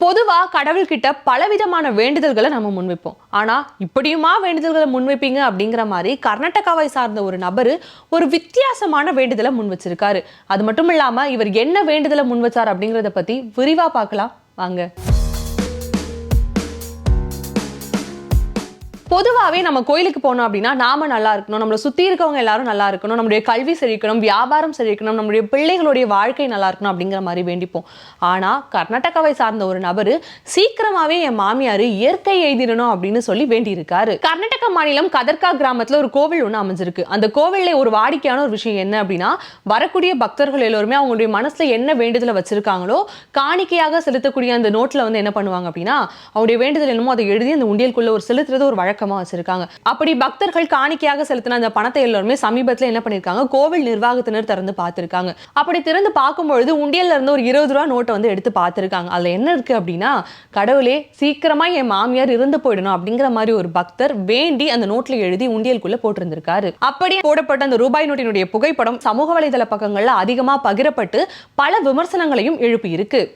பொதுவா கடவுள்கிட்ட பலவிதமான வேண்டுதல்களை நம்ம முன்வைப்போம். ஆனா இப்படியுமா வேண்டுதல்களை முன்வைப்பீங்க அப்படிங்கிற மாதிரி கர்நாடகாவை சார்ந்த ஒரு நபர் ஒரு வித்தியாசமான வேண்டுதலை முன் வச்சிருக்காரு அது மட்டும் இல்லாம இவர் என்ன வேண்டுதலை முன் வச்சார் அப்படிங்கறத பத்தி விரிவா பார்க்கலாம். வாங்க. பொதுவாகவே நம்ம கோயிலுக்கு போனோம் அப்படின்னா நாம நல்லா இருக்கணும். நம்மளை சுற்றி இருக்கவங்க எல்லாரும் நல்லா இருக்கணும். நம்மளுடைய கல்வி செழிக்கணும். வியாபாரம் செழிக்கணும். நம்மளுடைய பிள்ளைகளுடைய வாழ்க்கை நல்லா இருக்கணும் அப்படிங்கிற மாதிரி வேண்டிப்போம். ஆனால் கர்நாடகாவை சார்ந்த ஒரு நபர் சீக்கிரமாவே என் மாமியார் இயற்கை எழுதிடணும் அப்படின்னு சொல்லி வேண்டியிருக்காரு. கர்நாடக மாநிலம் கதர்கா கிராமத்தில் ஒரு கோவில் ஒன்று அமைஞ்சிருக்கு. அந்த கோவிலில் ஒரு வாடிக்கையான ஒரு விஷயம் என்ன அப்படின்னா வரக்கூடிய பக்தர்கள் எல்லோருமே அவங்களுடைய மனசுல என்ன வேண்டுதலை வச்சிருக்காங்களோ காணிக்கையாக செலுத்தக்கூடிய அந்த நோட்டில் வந்து என்ன பண்ணுவாங்க அப்படின்னா அவருடைய வேண்டுதல் என்னமோ அதை எழுதி அந்த உண்டியலுக்குள்ள ஒரு செலுத்துறது ஒரு வழக்கம் வச்சிருக்காங்க. அப்படி பக்தர்கள் காணிக்கையாக செலுத்தின அந்த பணத்தை எல்லாருமே சமீபத்துல என்ன பண்ணிருக்காங்க? கோவில் நிர்வாகத்தினர் திறந்து பார்த்துருக்காங்க. அப்படி திறந்து பார்க்கும்பொழுது உண்டியல்ல இருந்து ஒரு இருபது ரூபா நோட்டை வந்து எடுத்து பார்த்துருக்காங்க. அதுல என்ன இருக்கு அப்படின்னா கடவுளே சீக்கிரமா என் மாமியார் இறந்து போயிடணும் அப்படிங்கிற மாதிரி ஒரு பக்தர் வேண்டி அந்த நோட்ல எழுதி உண்டியலுக்குள்ள போட்டிருந்திருக்காரு. அப்படியே போடப்பட்ட அந்த ரூபாய் நோட்டினுடைய புகைப்படம் சமூக வலைதள பக்கங்கள்ல அதிகமா பகிரப்பட்டு பல விமர்சனங்களையும் எழுப்பியிருக்கு.